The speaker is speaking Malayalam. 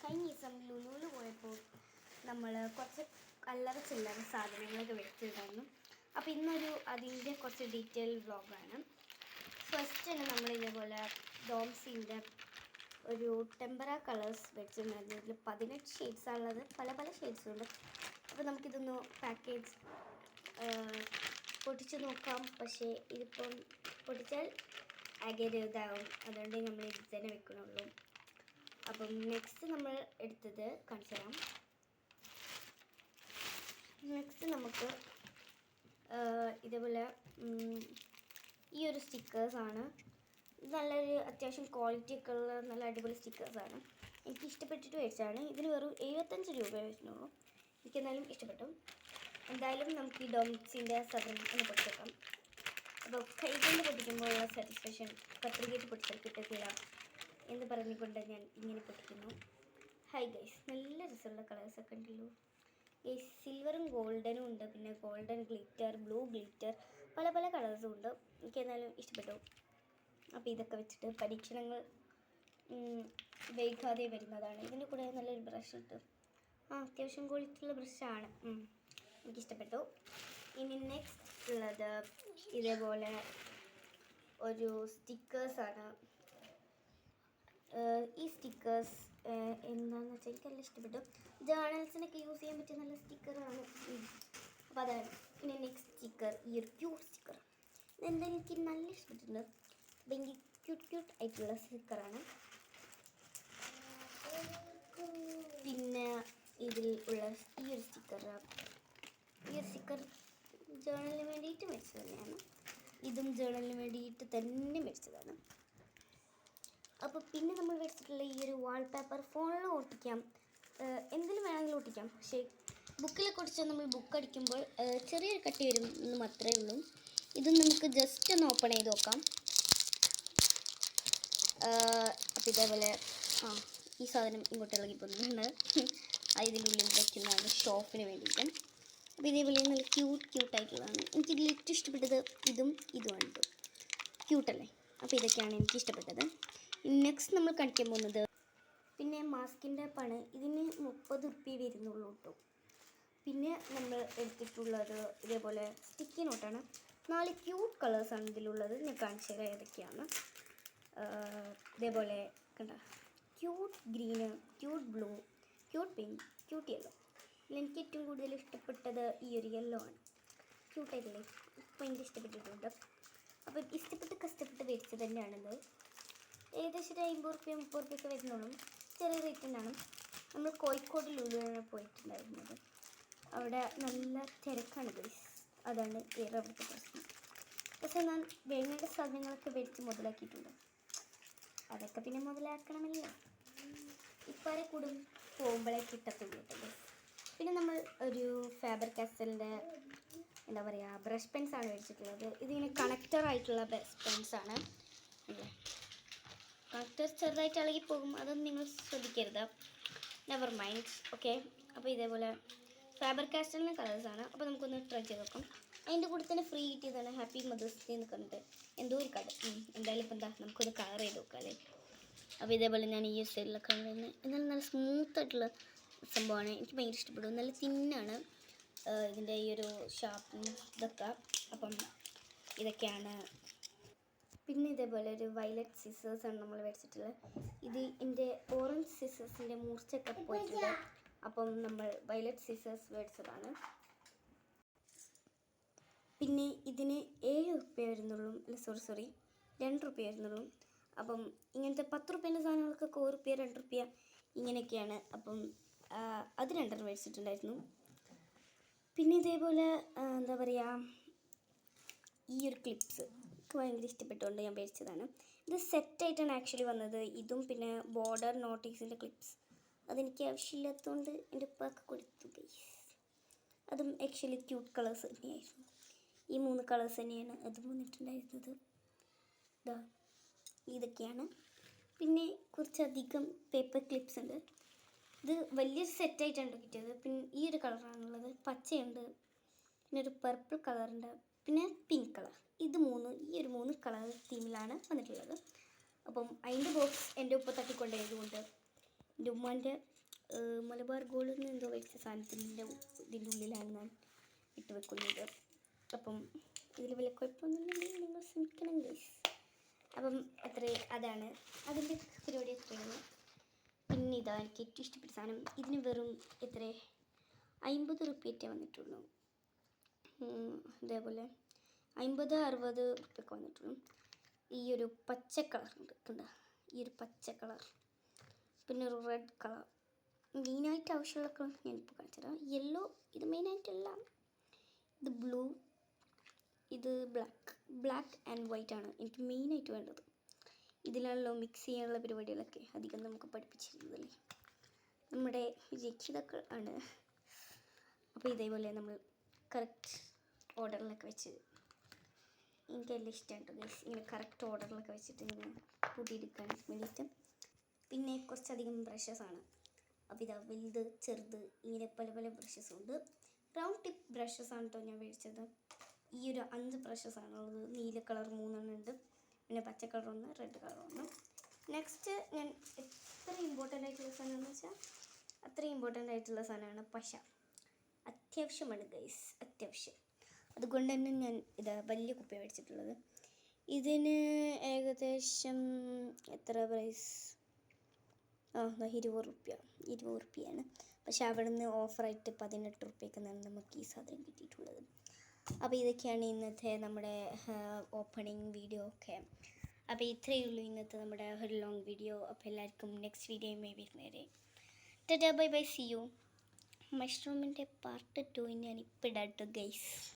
കഴിഞ്ഞ ദിവസം ലുലുവിൽ പോയപ്പോൾ നമ്മൾ കുറച്ച് അല്ലറ ചില്ലറ സാധനങ്ങളൊക്കെ വെച്ചിട്ടുണ്ടായിരുന്നു. അപ്പോൾ ഇന്നൊരു അതിന്റെ കുറച്ച് ഡീറ്റെയിൽ വ്ളോഗാണ് ഫസ്റ്റ് തന്നെ നമ്മൾ ഇതേപോലെ ഡോംസിന്റെ ഒരു ടെമ്പറ കളേഴ്സ് വെച്ചിട്ടുണ്ടായിരുന്നു. ഇതിൽ പതിനെട്ട് ഷെയ്ഡ്സാണുള്ളത് പല പല ഷെയ്ഡ്സ് ഉണ്ട്. അപ്പോൾ നമുക്കിതൊന്ന് പാക്കേജ് പൊട്ടിച്ച് നോക്കാം. പക്ഷേ ഇതിപ്പം പൊട്ടിച്ചാൽ അകരുതാവും അതുകൊണ്ട് നമ്മൾ ഇത് തന്നെ വെക്കണുള്ളൂ. അപ്പം നെക്സ്റ്റ് നമ്മൾ എടുത്തത് കാണിച്ചു തരാം നെക്സ്റ്റ് നമുക്ക് ഇതേപോലെ ഈ ഒരു സ്റ്റിക്കേഴ്സാണ് നല്ലൊരു അത്യാവശ്യം ക്വാളിറ്റി ഒക്കെ ഉള്ള നല്ല അടിപൊളി സ്റ്റിക്കേഴ്സാണ് എനിക്ക് ഇഷ്ടപ്പെട്ടിട്ട് മേടിച്ചതാണ്. ഇതിന് വെറും എഴുപത്തഞ്ച് രൂപ വരുന്നുള്ളൂ. എനിക്കെന്തായാലും ഇഷ്ടപ്പെട്ടു. എന്തായാലും നമുക്ക് ഈ ഡോമിക്സിന്റെ സാധനം ഒന്ന് പൊട്ടിച്ചേക്കാം. അപ്പോൾ കൈകൊണ്ട് പൊട്ടിക്കുമ്പോഴുള്ള സാറ്റിസ്ഫാക്ഷൻ പത്രികയിട്ട് പൊട്ടിച്ചാൽ കിട്ടത്തില്ല. എന്ന് പറഞ്ഞുകൊണ്ട് ഞാൻ ഇങ്ങനെ പൊട്ടിക്കുന്നു. ഹൈ ഗൈസ് നല്ല രസമുള്ള കളേഴ്സൊക്കെ ഉണ്ടല്ലോ. ഗൈസ് സിൽവറും ഗോൾഡനും ഉണ്ട്. പിന്നെ ഗോൾഡൻ ഗ്ലിറ്റർ ബ്ലൂ ഗ്ലിറ്റർ പല പല കളേഴ്സും ഉണ്ട്. എനിക്ക് എന്നാലും ഇഷ്ടപ്പെട്ടു. അപ്പോൾ ഇതൊക്കെ വെച്ചിട്ട് പരീക്ഷണങ്ങൾ വേഗാതെ വരുന്നതാണ്. ഇതിന്റെ കൂടെ നല്ലൊരു ബ്രഷ് ഇട്ട്. ആ അത്യാവശ്യം ക്വാളിറ്റിയുള്ള ബ്രഷാണ് എനിക്കിഷ്ടപ്പെട്ടു ഇനി നെക്സ്റ്റ് ഉള്ളത് ഇതേപോലെ ഒരു സ്റ്റിക്കേഴ്സാണ് ഈ സ്റ്റിക്കേഴ്സ് എന്താണെന്ന് വെച്ചാൽ എനിക്ക് നല്ല ഇഷ്ടപ്പെട്ടു. ജേണൽസിനൊക്കെ യൂസ് ചെയ്യാൻ പറ്റിയ നല്ല സ്റ്റിക്കറാണ് അപ്പോൾ അതാണ് പിന്നെ നെക്സ്റ്റ് സ്റ്റിക്കർ ഈ ഒരു ക്യൂട്ട് സ്റ്റിക്കർ ഇതെന്താ എനിക്ക് നല്ല ഇഷ്ടപ്പെട്ടിട്ടുണ്ട്. ഭയങ്കര ക്യൂട്ട് ക്യൂട്ട് ആയിട്ടുള്ള സ്റ്റിക്കറാണ്. പിന്നെ ഇതിൽ ഉള്ള ഈ ഒരു സ്റ്റിക്കർ ഈ ഒരു സ്റ്റിക്കർ ജേണലിന് വേണ്ടിയിട്ട് മേടിച്ചത് തന്നെയാണ്. ഇതും ജേണലിന് വേണ്ടിയിട്ട് തന്നെ മേടിച്ചതാണ്. അപ്പോൾ പിന്നെ നമ്മൾ വെച്ചിട്ടുള്ള ഈ ഒരു വാൾപേപ്പർ ഫോണിൽ ഒട്ടിക്കാം. എന്തിലും വേണമെങ്കിലും ഒട്ടിക്കാം. പക്ഷേ ബുക്കിലെ കുറിച്ച് നമ്മൾ ബുക്ക് അടിക്കുമ്പോൾ ചെറിയൊരു കട്ടി വരും എന്ന് മാത്രമേ ഉള്ളൂ. ഇത് നമുക്ക് ജസ്റ്റ് ഒന്ന് ഓപ്പൺ ചെയ്ത് നോക്കാം. അപ്പോൾ ഇതേപോലെ ആ ഈ സാധനം ഇങ്ങോട്ട് ഇളകി പോകുന്നുണ്ട്. ഇതിനുള്ളിൽ വയ്ക്കുന്നതാണ് ഷോപ്പിന് വേണ്ടിയിട്ട്. അപ്പോൾ ഇതേപോലെ നല്ല ക്യൂട്ട് ക്യൂട്ടായിട്ടുള്ളതാണ് എനിക്ക് ഇതിൽ ഏറ്റവും ഇഷ്ടപ്പെട്ടത് ഇതും ഇതുമാണ് ക്യൂട്ടല്ലേ അപ്പോൾ ഇതൊക്കെയാണ് എനിക്ക് ഇഷ്ടപ്പെട്ടത്. നെക്സ്റ്റ് നമ്മൾ കാണിക്കാൻ പോകുന്നത് പിന്നെ മാസ്കിന്റെ പണി. ഇതിന് മുപ്പത് റുപ്യ വരുന്നുള്ളൂ കേട്ടോ. പിന്നെ നമ്മൾ എടുത്തിട്ടുള്ളത് ഇതേപോലെ സ്റ്റിക്കി നോട്ടാണ് നാല് ക്യൂട്ട് കളേഴ്സാണ് ഇതിലുള്ളത്. ഞാൻ കാണിച്ചു തരാം ഏതൊക്കെയാണ്. ഇതേപോലെ കണ്ട cute green cute blue cute pink cute yellow എനിക്ക് ഏറ്റവും കൂടുതൽ ഇഷ്ടപ്പെട്ടത് ഈ ഒരു യെല്ലോ ആണ്. ക്യൂട്ടായിട്ടില്ലേ ഭയങ്കര ഇഷ്ടപ്പെട്ടിട്ടുണ്ട്. അപ്പോൾ ഇഷ്ടപ്പെട്ട് കഷ്ടപ്പെട്ട് മേടിച്ചത് തന്നെയാണിത്. ഏകദേശം ഒരു അമ്പത് റുപ്യ മുപ്പത് റുപ്യ ഒക്കെ വരുന്നുള്ളൂ. ചെറിയ റേറ്റ് തന്നെയാണ്. നമ്മൾ കോഴിക്കോട് ലുലുവാണ് പോയിട്ടുണ്ടായിരുന്നത്. അവിടെ നല്ല തിരക്കാണ് ഗൈസ് അതാണ് വേറെ അവിടുത്തെ പ്രശ്നം. പക്ഷേ ഞാൻ വേങ്ങേണ്ട സാധനങ്ങളൊക്കെ മേടിച്ച് മുതലാക്കിയിട്ടുണ്ട്. അതൊക്കെ പിന്നെ മുതലാക്കണമല്ലോ. ഇപ്പം ഇപ്പാരെ കൂടും പോകുമ്പോഴേ കിട്ടത്തുള്ളൂ കേട്ടോ പിന്നെ നമ്മൾ ഒരു ഫാബർ കാസ്റ്റലിന്റെ എന്താ പറയുക ബ്രഷ് പെൻസാണ് മേടിച്ചിട്ടുള്ളത്. ഇതിങ്ങനെ കണക്റ്റർ ആയിട്ടുള്ള ബ്രഷ് പെൻസാണ് ആണ്. കണക്റ്റർ ചെറുതായിട്ട് ഇളകി പോകും. അതൊന്നും നിങ്ങൾ ശ്രദ്ധിക്കരുത്. നെവർ മൈൻഡ് ഓക്കെ അപ്പോൾ ഇതേപോലെ ഫാബർ കാസ്റ്റലിന്റെ കളേഴ്സാണ് അപ്പോൾ നമുക്കൊന്ന് ട്രൈ ചെയ്ത് നോക്കാം. അതിന്റെ കൂടെ തന്നെ ഫ്രീ കിട്ടിയതാണ് ഹാപ്പി മദേഴ്സ് ഡേ എന്ന് കണ്ടിട്ട് എന്തോ ഒരു കട എന്തായാലും ഇപ്പം എന്താ നമുക്കൊന്ന് കളർ ചെയ്ത് നോക്കാം അല്ലേ? അപ്പോൾ ഇതേപോലെ ഞാൻ ഈ ഒരു തന്നെ എന്നാലും നല്ല സ്മൂത്ത് ആയിട്ടുള്ള സംഭവമാണ്. എനിക്ക് ഭയങ്കര ഇഷ്ടപ്പെടും നല്ല തിന്നാണ് ഇതിന്റെ ഈ ഒരു ഷാർപ്പ് ഇതൊക്കെ. അപ്പം ഇതൊക്കെയാണ് പിന്നെ ഇതേപോലെ ഒരു വയലറ്റ് സിസേഴ്സ് ആണ് നമ്മൾ മേടിച്ചിട്ടുള്ളത്. ഇത് എന്റെ ഓറഞ്ച് സിസേഴ്സിന്റെ മൂർച്ചയൊക്കെ പോയിട്ടുണ്ട്. അപ്പം നമ്മൾ വയലറ്റ് സിസേഴ്സ് മേടിച്ചതാണ്. പിന്നെ ഇതിന് ഏഴ് റുപ്യ വരുന്നുള്ളൂ. അല്ല സോറി സോറി രണ്ട് റുപ്യ വരുന്നുള്ളൂ. അപ്പം ഇങ്ങനത്തെ പത്ത് റുപ്യേന്റെ സാധനങ്ങൾക്കൊക്കെ ഒരു റുപ്യ രണ്ട് റുപ്യ ഇങ്ങനെയൊക്കെയാണ്. അപ്പം അത് രണ്ടെണ്ണം മേടിച്ചിട്ടുണ്ടായിരുന്നു. പിന്നെ ഇതേപോലെ എന്താ പറയുക ഈ ഒരു ക്ലിപ്സ് എനിക്ക് ഭയങ്കര ഇഷ്ടപ്പെട്ടുകൊണ്ട് ഞാൻ മേടിച്ചതാണ് ഇത് സെറ്റായിട്ടാണ് ആക്ച്വലി വന്നത്. ഇതും പിന്നെ ബോർഡർ നോട്ടീസിന്റെ ക്ലിപ്സ് അതെനിക്ക് ആവശ്യമില്ലാത്തതുകൊണ്ട് എന്റെ ഉപ്പാക്ക് കൊടുത്തു അതും ആക്ച്വലി ക്യൂട്ട് കളേഴ്സ് തന്നെയായിരുന്നു. ഈ മൂന്ന് കളേഴ്സ് തന്നെയാണ് അതും വന്നിട്ടുണ്ടായിരുന്നത്. ഇതാ ഇതൊക്കെയാണ്. പിന്നെ കുറച്ചധികം പേപ്പർ ക്ലിപ്സ് ഉണ്ട്. ഇത് വലിയൊരു സെറ്റായിട്ടാണ് കിട്ടിയത്. പിന്നെ ഈ ഒരു കളറാണുള്ളത് പച്ചയുണ്ട്. പിന്നെ ഒരു പർപ്പിൾ കളറുണ്ട് പിന്നെ പിങ്ക് കളർ ഇത് മൂന്ന് ഈ ഒരു മൂന്ന് കളർ തീമിലാണ് വന്നിട്ടുള്ളത്. അപ്പം അതിന്റെ ബോക്സ് എന്റെ ഉപ്പ തട്ടിക്കൊണ്ടായതുകൊണ്ട് എന്റെ ഉമ്മാന്റെ മലബാർ ഗോൾഡിൽ നിന്ന് എന്തോ വെച്ച സാധനത്തിന്റെ ഇതിന്റെ ഉള്ളിലാണ് ഞാൻ ഇട്ട് വെക്കുന്നത്. അപ്പം ഇതിൽ വലിയ കുഴപ്പമൊന്നുമില്ലെങ്കിൽ നിങ്ങൾ ശ്രമിക്കണം ഗൈസ് അപ്പം അത്ര അതാണ്. അതിന്റെ പരിപാടി എത്രയാണ് പിന്നെ ഇതാ എനിക്ക് ഏറ്റവും ഇഷ്ടപ്പെട്ട സാധനം. ഇതിന് വെറും എത്ര? അമ്പത് റുപ്യറ്റേ വന്നിട്ടുള്ളൂ. ഇതേപോലെ അമ്പത് അറുപത് ഒക്കെ വന്നിട്ടുള്ളൂ ഈ ഒരു പച്ച കളർ ഉണ്ട് ഈ ഒരു പച്ച കളർ. പിന്നെ ഒരു റെഡ് കളർ. മെയിനായിട്ട് ആവശ്യമുള്ള കളർ ഞാനിപ്പോൾ കാണിച്ചുതരാം യെല്ലോ ഇത് മെയിനായിട്ടല്ല ഇത് ബ്ലൂ ഇത് ബ്ലാക്ക് ബ്ലാക്ക് ആൻഡ് വൈറ്റ് ആണ് എനിക്ക് മെയിനായിട്ട് വേണ്ടത്. ഇതിലാണല്ലോ മിക്സ് ചെയ്യാനുള്ള പരിപാടികളൊക്കെ അധികം നമുക്ക് പഠിപ്പിച്ചിരുന്നതല്ലേ നമ്മുടെ രക്ഷിതാക്കൾ ആണ്. അപ്പോൾ ഇതേപോലെ നമ്മൾ കറക്റ്റ് ഓർഡറിലൊക്കെ വെച്ച് എനിക്ക് എല്ലാം ഇഷ്ടമാണ് കേട്ടോ ഗൈസ് ഇങ്ങനെ കറക്റ്റ് ഓർഡറിലൊക്കെ വെച്ചിട്ട് ഇങ്ങനെ കൂട്ടിയെടുക്കാൻ വേണ്ടിയിട്ട്. പിന്നെ കുറച്ചധികം ബ്രഷസ് ആണ്. അപ്പോൾ ഇതാ വലുത് ചെറുത് ഇങ്ങനെ പല പല ബ്രഷസ് ഉണ്ട്. റൗണ്ട് ടിപ്പ് ബ്രഷസ് ആണ് കേട്ടോ ഞാൻ മേടിച്ചത്. ഈ ഒരു അഞ്ച് ബ്രഷസ് ആണുള്ളത് നീല കളർ മൂന്നെണ്ണം ഉണ്ട്. പിന്നെ പച്ച കളർ ഒന്ന് റെഡ് കളർ ഒന്ന്. നെക്സ്റ്റ് ഞാൻ എത്ര ഇമ്പോർട്ടന്റ് ആയിട്ടുള്ള സാധനമെന്ന് വെച്ചാൽ അത്രയും ഇമ്പോർട്ടന്റ് ആയിട്ടുള്ള സാധനമാണ് പശ. അത്യാവശ്യമാണ് ഗൈസ് അത്യാവശ്യം. അതുകൊണ്ട് തന്നെ ഞാൻ ഇതാ വലിയ കുപ്പി മേടിച്ചിട്ടുള്ളത്. ഇതിന് ഏകദേശം എത്ര പ്രൈസ് ആ ഇരുപത് റുപ്യ. ഇരുപത് റുപ്യയാണ്. പക്ഷെ അവിടെ നിന്ന് ഓഫറായിട്ട് പതിനെട്ട് റുപ്യക്കാണ് നമുക്ക് ഈ സാധനം കിട്ടിയിട്ടുള്ളത്. അപ്പോൾ ഇതൊക്കെയാണ് ഇന്നത്തെ നമ്മുടെ ഓപ്പണിംഗ് വീഡിയോ ഒക്കെ. അപ്പോൾ ഇത്രയേ ഉള്ളൂ ഇന്നത്തെ നമ്മുടെ ഒരു ലോങ് വീഡിയോ അപ്പോൾ എല്ലാവർക്കും നെക്സ്റ്റ് വീഡിയോ വീഡിയോയുമായി വരുന്നവരെ. Tata bye bye see you മഷ്റൂമിന്റെ part two ഞാൻ ഇപ്പോൾ ഇടാട്ടോ ഗൈസ്